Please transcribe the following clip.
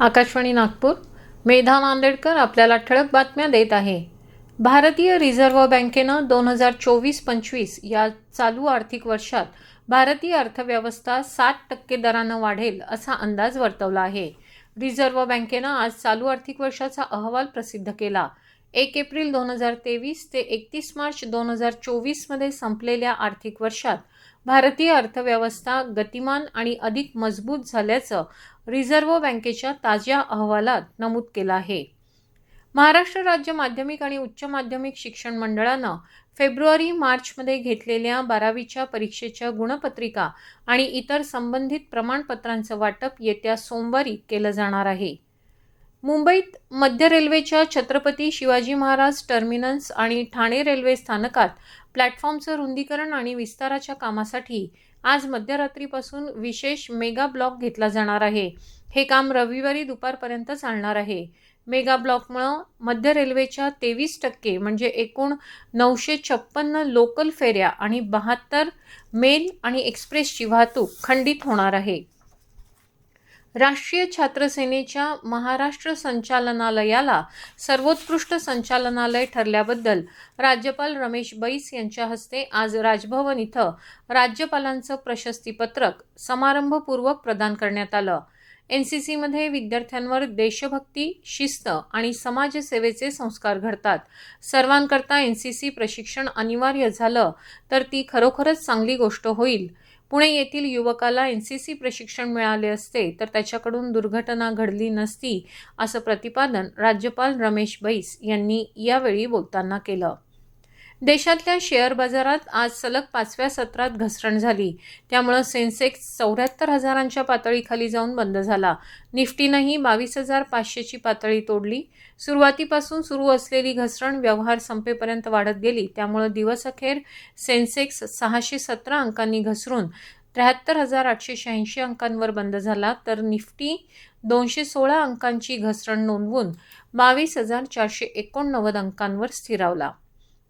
आकाशवाणी नागपूर. मेधा नांदेडकर आपल्याला ठळक बातम्या देत आहे. भारतीय रिझर्व्ह बँकेनं दोन हजार चोवीस पंचवीस या चालू आर्थिक वर्षात भारतीय अर्थव्यवस्था सात टक्के दरानं वाढेल असा अंदाज वर्तवला आहे. रिझर्व्ह बँकेनं आज चालू आर्थिक वर्षाचा अहवाल प्रसिद्ध केला. एक एप्रिल दोन हजार तेवीस ते एकतीस मार्च दोन हजार चोवीसमध्ये संपलेल्या आर्थिक वर्षात भारतीय अर्थव्यवस्था गतिमान आणि अधिक मजबूत झाल्याचं रिझर्व्ह बँकेच्या ताज्या अहवालात नमूद केलं आहे. महाराष्ट्र राज्य माध्यमिक आणि उच्च माध्यमिक शिक्षण मंडळानं फेब्रुवारी मार्चमध्ये घेतलेल्या बारावीच्या परीक्षेच्या गुणपत्रिका आणि इतर संबंधित प्रमाणपत्रांचं वाटप येत्या सोमवारी केलं जाणार आहे. मुंबईत मध्य रेल्वेच्या छत्रपती शिवाजी महाराज टर्मिनस आणि ठाणे रेल्वे स्थानकात प्लॅटफॉर्मचं रुंदीकरण आणि विस्ताराच्या कामासाठी आज मध्यरात्रीपासून विशेष मेगा ब्लॉक घेतला जाणार आहे. हे काम रविवारी दुपारपर्यंत चालणार आहे. मेगा ब्लॉकमुळं मध्य रेल्वेच्या तेवीस टक्के म्हणजे एकूण नऊशे छप्पन्न लोकल फेऱ्या आणि बहात्तर मेल आणि एक्सप्रेसची वाहतूक खंडित होणार आहे. राष्ट्रीय छात्र सेनेच्या महाराष्ट्र संचालनालयाला सर्वोत्कृष्ट संचालनालय ठरल्याबद्दल राज्यपाल रमेश बैस यांच्या हस्ते आज राजभवन इथं राज्यपालांचं प्रशस्तीपत्रक समारंभपूर्वक प्रदान करण्यात आलं. एन सी सीमध्ये विद्यार्थ्यांवर देशभक्ती शिस्त आणि समाजसेवेचे संस्कार घडतात. सर्वांकरता एन सी सी प्रशिक्षण अनिवार्य झालं तर ती खरोखरच चांगली गोष्ट होईल. पुणे येथील युवकाला एन सी सी प्रशिक्षण मिळाले असते तर त्याच्याकडून दुर्घटना घडली नसती असं प्रतिपादन राज्यपाल रमेश बैस यांनी यावेळी बोलताना केलं. देशातल्या शेअर बाजारात आज सलग पाचव्या सत्रात घसरण झाली. त्यामुळं सेन्सेक्स चौऱ्याहत्तर हजारांच्या पातळीखाली जाऊन बंद झाला. निफ्टीनंही बावीस हजार पाचशेची पातळी तोडली. सुरुवातीपासून सुरू असलेली घसरण व्यवहार संपेपर्यंत वाढत गेली. त्यामुळं दिवसअखेर सेन्सेक्स सहाशे सतरा अंकांनी घसरून त्र्याहत्तर हजार आठशे शहाऐंशी अंकांवर बंद झाला. तर निफ्टी दोनशे सोळा अंकांची घसरण नोंदवून बावीस हजार चारशे एकोणनव्वद अंकांवर स्थिरावला.